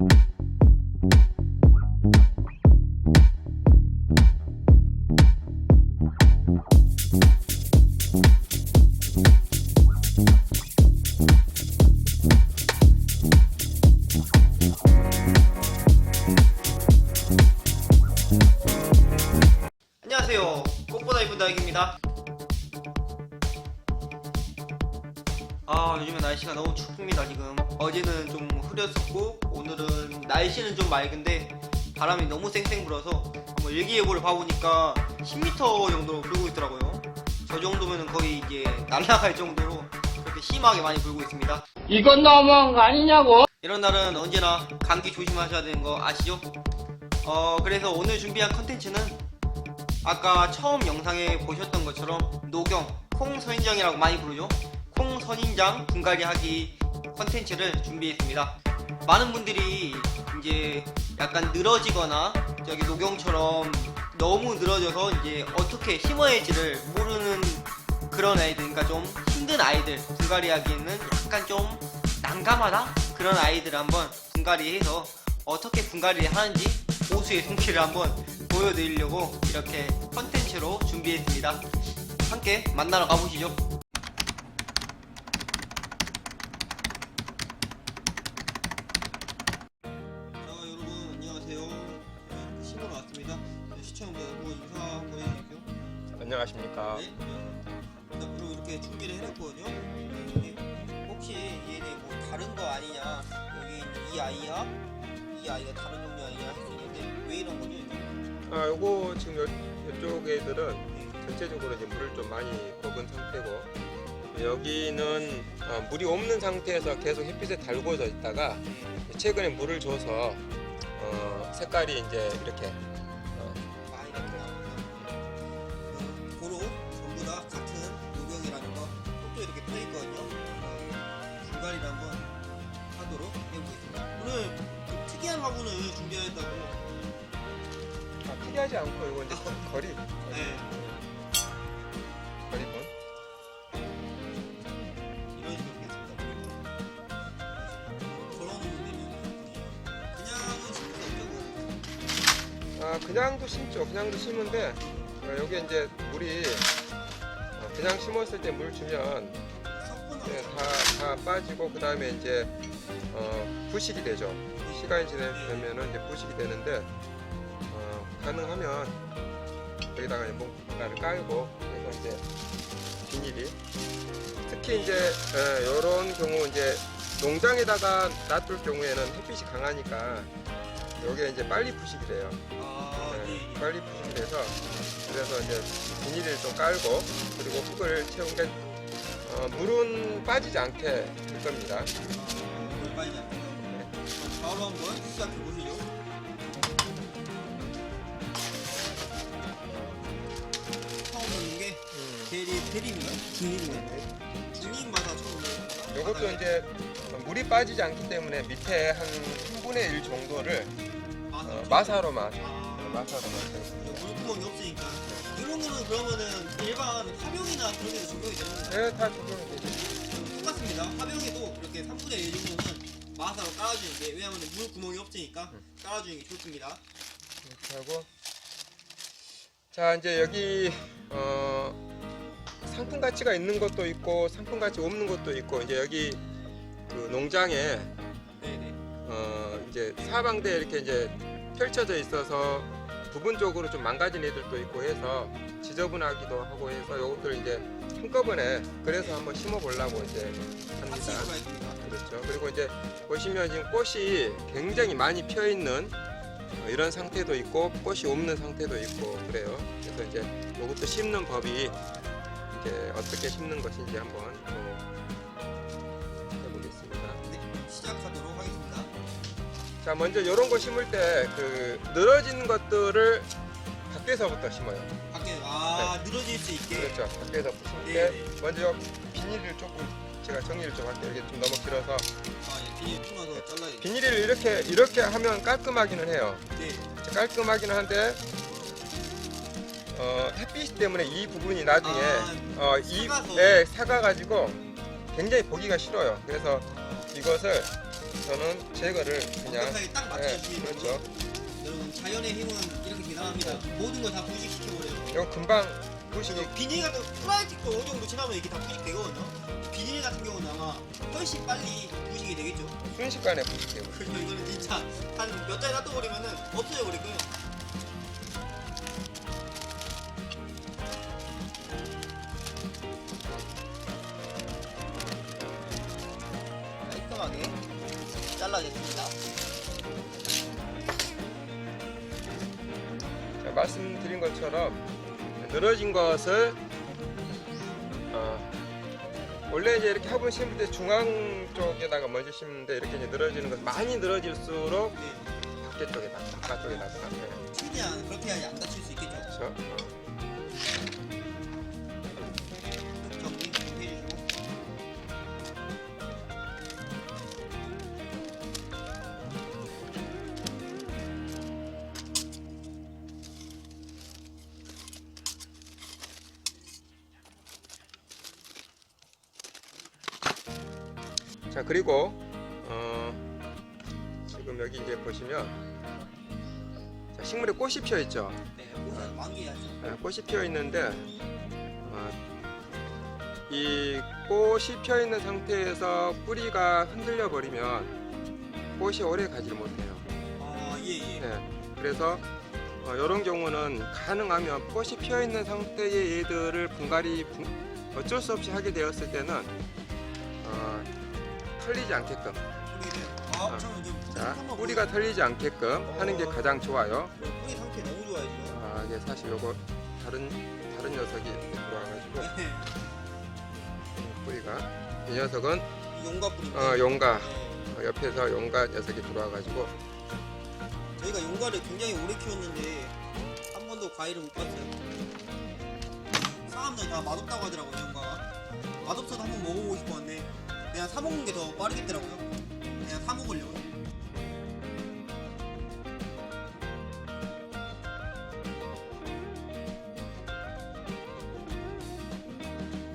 안녕 보를 봐보니까 10m 정도로 불고 있더라고요 저 정도면 거의 이제 날아갈 정도로 그렇게 심하게 많이 불고 있습니다 이건 너무한 거 아니냐고? 이런 날은 언제나 감기 조심하셔야 되는 거 아시죠? 어 그래서 오늘 준비한 컨텐츠는 아까 처음 영상에 보셨던 것처럼 녹용 콩선인장이라고 많이 부르죠 콩선인장 분갈이 하기 컨텐츠를 준비했습니다 많은 분들이 이제 약간 늘어지거나 저기 녹용처럼 너무 늘어져서 이제 어떻게 심어야 할지를 모르는 그런 아이들 그러니까 좀 힘든 아이들 분갈이 하기에는 약간 좀 난감하다? 그런 아이들 한번 분갈이해서 어떻게 분갈이를 하는지 고수의 손길을 한번 보여드리려고 이렇게 컨텐츠로 준비했습니다. 함께 만나러 가보시죠 이 아이가 다른 종류 아니냐 할수 있는데 왜 이런 거죠? 아, 요거 지금 요, 요쪽 애들은 전체적으로 이제 물을 좀 많이 먹은 상태고 여기는 어, 물이 없는 상태에서 계속 햇빛에 달궈져 있다가 최근에 물을 줘서 어, 색깔이 이제 이렇게 아, 특이하지 않고 이거 이제 거- 거리 네. 거리분 이런 식으로 하겠습니다. 걸어놓으면 되면 그냥은. 아, 그냥도 심죠. 그냥도 심은데 어, 여기 이제 물이 어, 그냥 심었을 때 물 주면 섞어놓은 네, 다, 다 빠지고 그 다음에 이제 어, 부식이 되죠. 시간이 지나면은 이제 부식이 되는데 어, 가능하면 여기다가 이제 뭔가를 깔고 그래서 이제 비닐이 특히 이제 이런 경우 이제 농장에다가 놔둘 경우에는 햇빛이 강하니까 여기에 이제 빨리 부식이 돼요. 아, 네, 네. 네. 빨리 부식이 돼서 그래서 이제 비닐을 좀 깔고 그리고 흙을 채운 게 어, 물은 빠지지 않게 될 겁니다. 물 빠지지 않게. 바로 한번 시작해 보시죠. 대리 대리인가? 중립인가? 중립마다 처음 보는 건가? 이것도 이제 물이 빠지지 않기 때문에 밑에 한 3분의 1 정도를 마사. 어, 마사로만 아, 마사로만 물구멍이 없으니까 이런 거는 그러면은 일반 화병이나 그런 데도 적용이 되는 거예요? 네, 다 적용이 되죠. 똑같습니다. 화병에도 이렇게 3분의 1 정도는 마사로 깔아주는 게 왜냐면 물 구멍이 없으니까 깔아주는 게 좋습니다. 이렇게 하고 자 이제 여기 어, 상품 가치가 있는 것도 있고 상품 가치 없는 것도 있고 이제 여기 그 농장에. 어, 이제 사방대 이렇게 이제 펼쳐져 있어서 부분적으로 좀 망가진 애들도 있고 해서 지저분하기도 하고 해서 요것들 이제 한꺼번에 그래서 한번 심어 보려고 이제 합니다. 있습니다. 그렇죠. 그리고 이제 보시면 지금 꽃이 굉장히 많이 피어 있는 어, 이런 상태도 있고 꽃이 없는 상태도 있고 그래요. 그래서 이제 요것도 심는 법이 이제 어떻게 심는 것인지 한번 또 해보겠습니다. 네, 시작하도록 하겠습니다. 자 먼저 이런 거 심을 때 그 늘어진 것들을 밖에서부터 심어요. 밖에 아 늘어질 수 있게. 그렇죠. 밖에서 심을 네, 때 네. 먼저 비닐을 조금 제가 정리를 좀 할게요. 이게 좀 너무 길어서 아, 예, 비닐 풀어서 잘라야 돼. 비닐을 이렇게 이렇게 하면 깔끔하기는 해요. 네. 깔끔하기는 한데 어, 햇빛 때문에 이 부분이 나중에 아, 어, 이 사가서. 예, 사가 가지고 굉장히 보기가 싫어요. 그래서 이것을 저는 제거를 그냥 완벽하게 딱 예, 맞춰주시는 그렇죠. 여러분 자연의 힘은 이렇게 대단합니다. 모든 걸 다 부식시켜버려요. 이건 금방 부식이 그리고 비닐 같은 플라스틱도 어느 정도 지나면 이게 다 부식되거든요. 비닐 같은 경우는 아마 훨씬 빨리 부식이 되겠죠. 순식간에 부식돼요. 그래서 이거는 진짜 한 몇 달 놔둬버리면은 없어져 버릴 거예요. 깔끔하게 잘라냈습니다. 자, 말씀드린 것처럼 늘어진 것을 어, 원래 이제 이렇게 화분 심을 때 중앙 쪽에다가 먼저 심는데 이렇게 이제 늘어지는 것 많이 늘어질수록 네, 밖에 쪽에다 바깥쪽에다가 네, 최대한 그렇게 해야지 안 다칠 수 있겠죠. 그렇죠. 어. 그리고 어, 지금 여기 이제 보시면 자, 식물에 꽃이 피어 있죠. 네. 네, 꽃이 피어 있는데 어, 이 꽃이 피어 있는 상태에서 뿌리가 흔들려 버리면 꽃이 오래 가지를 못해요. 아, 예, 예. 네, 그래서 어, 이런 경우는 가능하면 꽃이 피어 있는 상태의 얘들을 분갈이 분- 어쩔 수 없이 하게 되었을 때는 어, 털리지 않게끔 뿌리를. 아, 자 한번 뿌리가 털리지 않게끔 하는 게 가장 좋아요. 보여주세요. 뿌리 상태 너무 좋아요 지금. 아, 이게 사실 요거 다른 다른 녀석이 이렇게 들어와가지고 네. 뿌리가 이 녀석은 이 용과 뿌리인데. 어, 용가 네. 어, 옆에서 용가 녀석이 들어와가지고 저희가 용과를 굉장히 오래 키웠는데 한 번도 과일을 못 봤어요. 사람들 다 맛없다고 하더라고요 용과가. 맛없어도 한번 먹어보고 싶었는데 그냥 사 먹는 게 더 빠르겠더라고요. 그냥 사 먹으려고.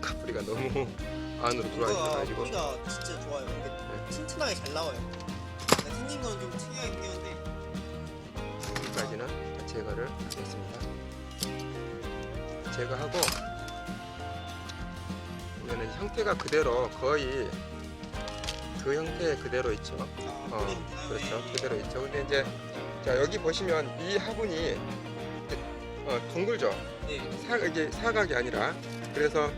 그 뿌리가 너무 안으로 들어와 있어가지고 뿌리가 진짜 좋아요. 이게 튼튼하게 잘 나와요. 근데 생긴 거는 좀 특이하게 생겼는데 여기까지는 다 제거를 하겠습니다. 제거하고 보면은 형태가 그대로 거의 그 형태 그대로 있죠. 아, 어? 그렇죠. 예, 예. 그대로 있죠. 근데 이제 자 여기 보시면 이 화분이 어, 둥글죠. 네. 사, 이게 사각이 아니라 그래서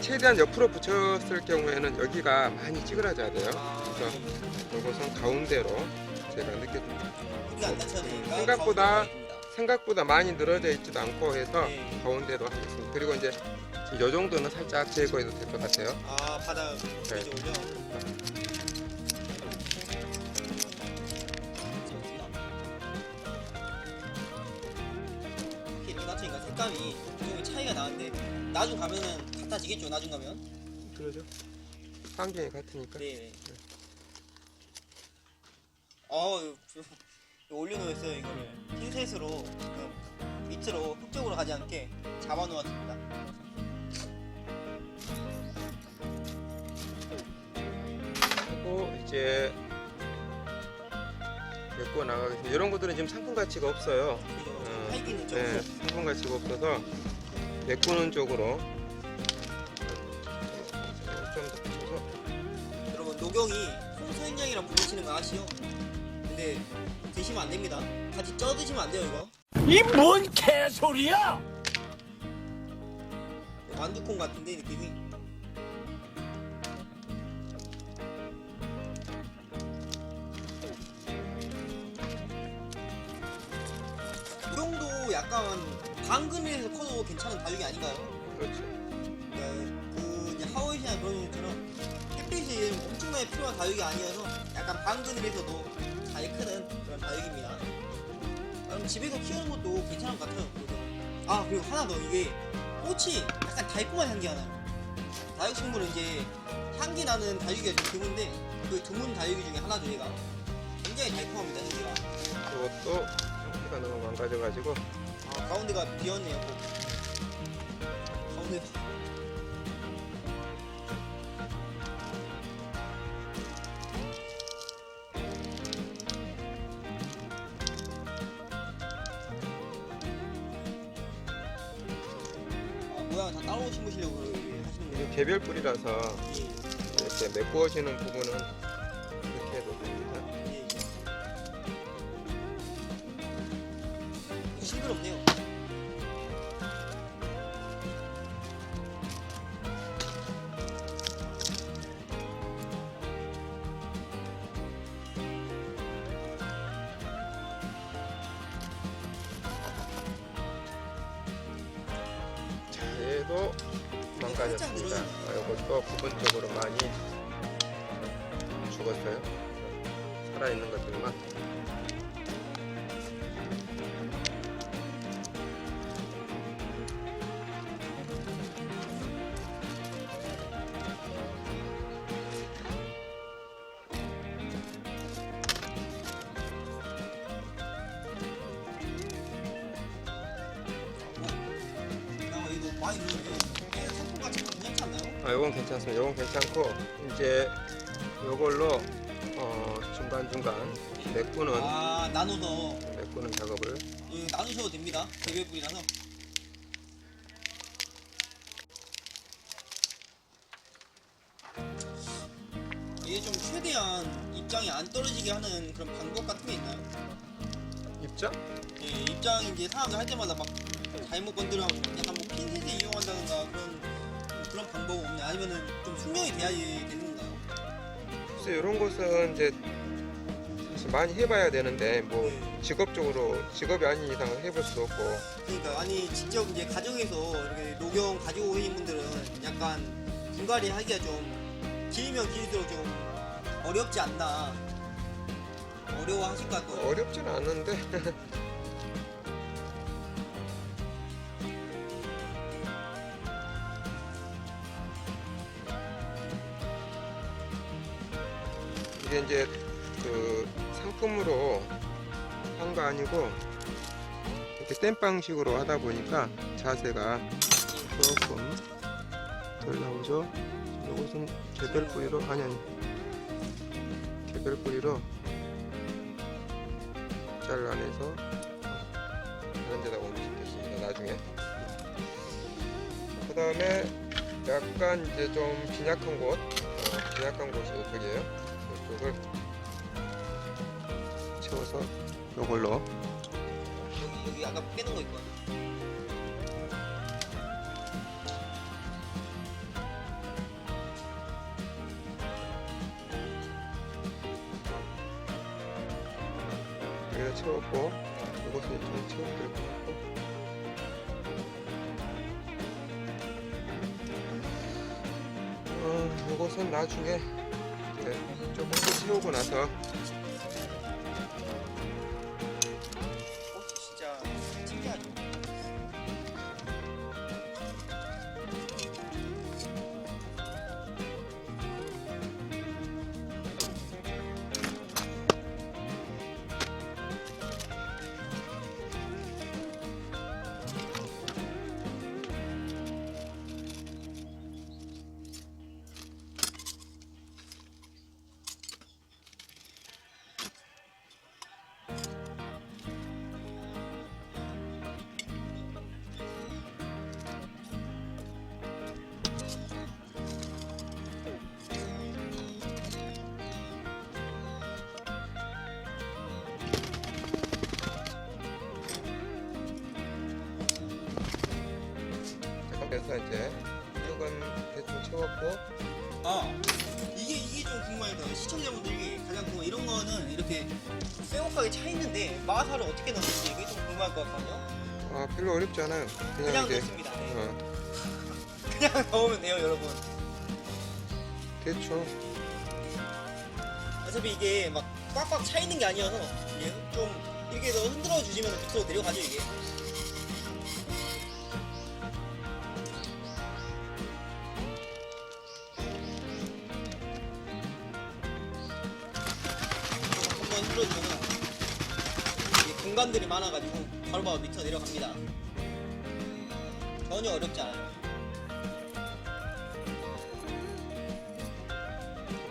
최대한 옆으로 붙였을 경우에는 여기가 많이 찌그러져야 돼요. 아, 그래서 이것은 가운데로 제가 되니까 생각보다. 생각보다 많이 늘어져 있지도 않고 해서 네. 가운데로 하겠습니다. 그리고 이제 이 정도는 살짝 제거해도 될 것 같아요. 아 바닥 네. 올려. 색감이 좀 차이가 나는데 나중 가면은 같아지겠죠 나중 가면. 그러죠. 환경이 같으니까. 네. 어 이거 올려놓았어요 이거를 핀셋으로 지금 밑으로 흙쪽으로 가지 않게 잡아놓았습니다. 하고 이제 메꿔 나가겠습니다. 이런 것들은 지금 상품 가치가 없어요. 어, 하이기는 좀 네, 상품 가치가 없어서 메꾸는 쪽으로 좀 더 붙여서 여러분 노경이 홍소인장이랑 부르시는 거 아시죠? 근데 드시면 안 됩니다. 같이 쪄 드시면 안 돼요 이거. 이 뭔 개소리야! 완두콩 같은데 느낌이. 약간 방근에서 커도 괜찮은 다육이 아닌가요? 그렇죠. 그러니까 그 이제 하워이시나 그런 것처럼 햇빛이 엄청나게 필요한 다육이 아니어서 약간 방근을해서도 잘 크는 그런 다육입니다. 아, 그럼 집에서 키우는 것도 괜찮은 것 같아요. 그래서. 아 그리고 하나 더 이게 꽃이 약간 달콤한 향기가 나요. 다육 식물은 이제 향기 나는 다육이가 좀 드문데 그 드문 다육이 중에 하나죠 얘가. 굉장히 달콤합니다 향기가. 이것도 형태가 너무 망가져가지고 아 가운데가 비었네요. 가운데. 아, 모양 다 따로 심으시려고 해요. 개별 뿌리라서 이렇게 메꾸어지는 부분은 이렇게 해도 됩니다. 예, 예. 싱그럽네요. 아, 이것도 부분적으로 많이 죽었어요. 살아있는 것들만. 아, 요건 괜찮습니다. 요건 괜찮고 이제 요걸로 어, 중간 중간 메꾸는 아, 나눠서 메꾸는 작업을 예, 나누셔도 됩니다. 뿌리라서. 이게 좀 최대한 입장이 안 떨어지게 하는 그런 방법 같은 게 있나요? 입장? 예, 입장이 이제 사람들 할 때마다 막 잘못 건드려면 약간 뭐 핀셋을 이용한다든가 그런 방법 없냐? 아니면은 좀 숙련이 돼야지 되는 건가요? 글쎄 이런 것은 이제 사실 많이 해봐야 되는데 뭐 네. 직업적으로 직업이 아닌 이상 해볼 수도 없고 그러니까 아니 직접 이제 가정에서 이렇게 녹용 가지고 계신 분들은 약간 분갈이 하기가 좀 길면 길수록 좀 어렵지 않나 어려워하실 것 같고요. 어렵지는 않은데 이제 그 상품으로 한 거 아니고 이렇게 땜빵식으로 하다 보니까 자세가 조금 덜 나오죠. 이것은 개별 뿌리로 아니 아니 개별 뿌리로 잘라내서 다른 데다 옮기겠습니다. 나중에. 그 다음에 약간 이제 좀 빈약한 곳, 어, 빈약한 곳이 이쪽이에요. 이쪽을 채워서 이걸로 여기 여기 아까 빼는 거 있거든요. 여기다 채웠고 채워드릴 것 같고 어, 이것은 나중에 채우고 나서 잠깐 그래서 이제 이건 대충 채웠고 아 이게 이게 좀 궁금해요. 시청자분들이 가장 궁금 이런 거는 이렇게 쇠곡하게 차 있는데 마사를 어떻게 넣는지 이게 좀 궁금할 것 같거든요. 아 별로 어렵지 않아요. 그냥, 그냥 이제 넣습니다. 네. 어, 그냥 넣으면 돼요, 여러분. 대충 어차피 이게 막 꽉꽉 차 있는 게 아니어서 이게 좀 이렇게 해서 흔들어 주시면 밑으로 내려가죠 이게. 공간들이 많아가지고 바로바로 밑으로 내려갑니다. 전혀 어렵지 않아요.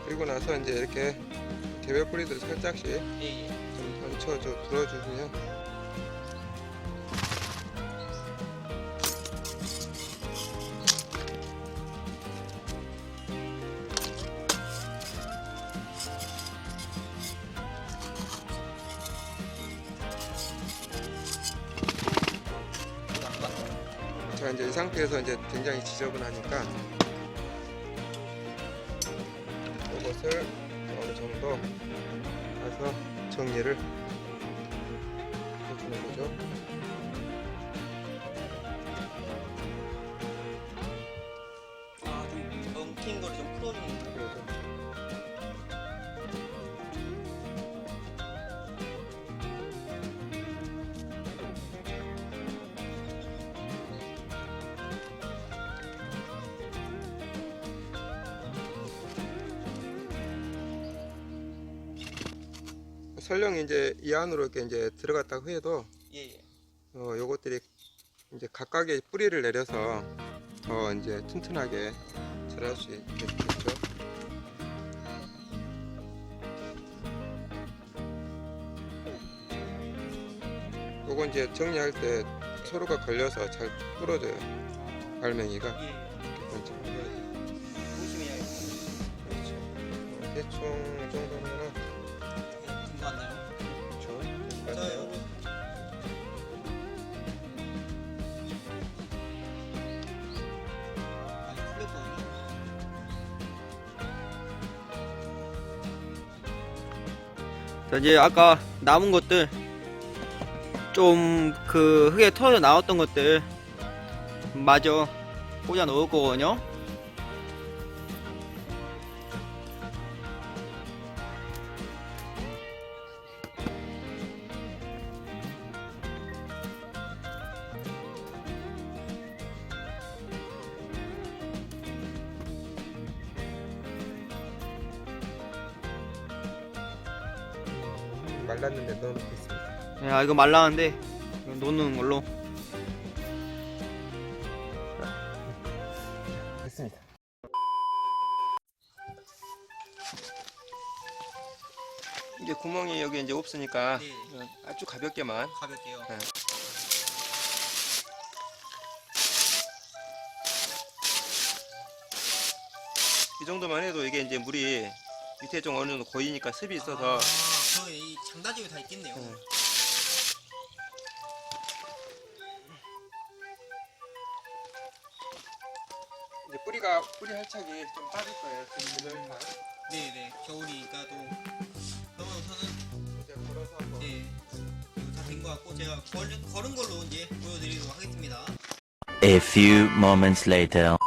그리고 나서 이제 이렇게 개별 뿌리들 살짝씩 예, 예. 좀 얹혀줘 불어주시면 상태에서 이제 굉장히 지저분하니까 이것을 어느 정도 해서 정리를 해주는 거죠. 아 좀 엉킨 거를 좀 풀어주는 거. 그 설령 이제 이 안으로 이렇게 이제 들어갔다고 해도 예. 예. 어, 요것들이 이제 각각의 뿌리를 내려서 더 이제 튼튼하게 자랄 수 있겠죠. 요건 이제 정리할 때 서로가 걸려서 잘 부러져요. 알맹이가. 예. 자 이제 아까 남은 것들 좀 그 흙에 털어 나왔던 것들 마저 꽂아 넣을 거거든요. 아 이거 말라는데 이거 놓는 걸로. 됐습니다. 이제 구멍이 여기 이제 없으니까 네. 어, 아주 가볍게만 가볍게요. 네. 이 정도만 해도 이게 이제 물이 밑에 좀 어느 정도 고이니까 습이 있어서 아, 거의 이 장단점이 다 있겠네요. 네. 뿌리 할착이 좀 빠질 거예요. 지금 다 네네 겨울이니까 또 그러면서는 이제 걸어서 한번 네 다된 것 같고 제가 걸, 걸은 걸로 이제 보여드리도록 하겠습니다. A few moments later.